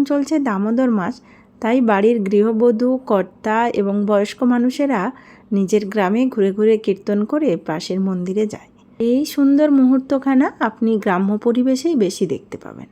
চলছে দামোদর মাস। তাই বাড়ির গৃহবধূ, কর্তা এবং বয়স্ক মানুষেরা নিজের গ্রামে ঘুরে ঘুরে কীর্তন করে পাশের মন্দিরে যায়। এই সুন্দর মুহূর্তখানা আপনি গ্রাম্য পরিবেশেই বেশি দেখতে পাবেন।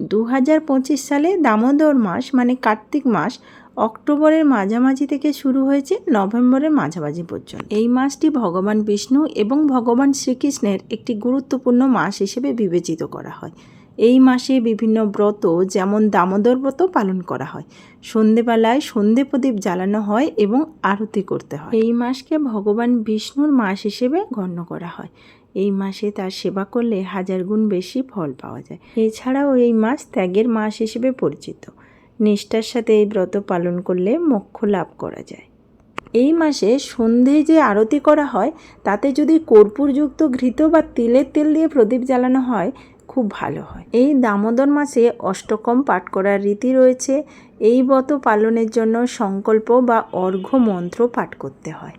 দু হাজার পঁচিশ সালে দামোদর মাস মানে কার্তিক মাস অক্টোবরের মাঝামাঝি থেকে শুরু হয়েছে নভেম্বরের মাঝামাঝি পর্যন্ত। এই মাসটি ভগবান বিষ্ণু এবং ভগবান শ্রীকৃষ্ণের একটি গুরুত্বপূর্ণ মাস হিসেবে বিবেচিত করা হয়। এই মাসে বিভিন্ন ব্রত, যেমন দামোদর ব্রত পালন করা হয়। সন্ধেবেলায় সন্ধে প্রদীপ জ্বালানো হয় এবং আরতি করতে হয়। এই মাসকে ভগবান বিষ্ণুর মাস হিসেবে গণ্য করা হয়। এই মাসে তার সেবা করলে হাজার গুণ বেশি ফল পাওয়া যায়। এছাড়াও এই মাস ত্যাগের মাস হিসেবে পরিচিত। নিষ্ঠার সাথে এই ব্রত পালন করলে মোক্ষ লাভ করা যায়। এই মাসে সন্ধে যে আরতি করা হয়, তাতে যদি কর্পূরযুক্ত ঘৃত বা তিলের তেল দিয়ে প্রদীপ জ্বালানো হয় খুব ভালো হয়। এই দামোদর মাসে অষ্টকম পাঠ করার রীতি রয়েছে, এই ব্রত পালনের জন্য সংকল্প বা অর্ঘ্য মন্ত্র পাঠ করতে হয়।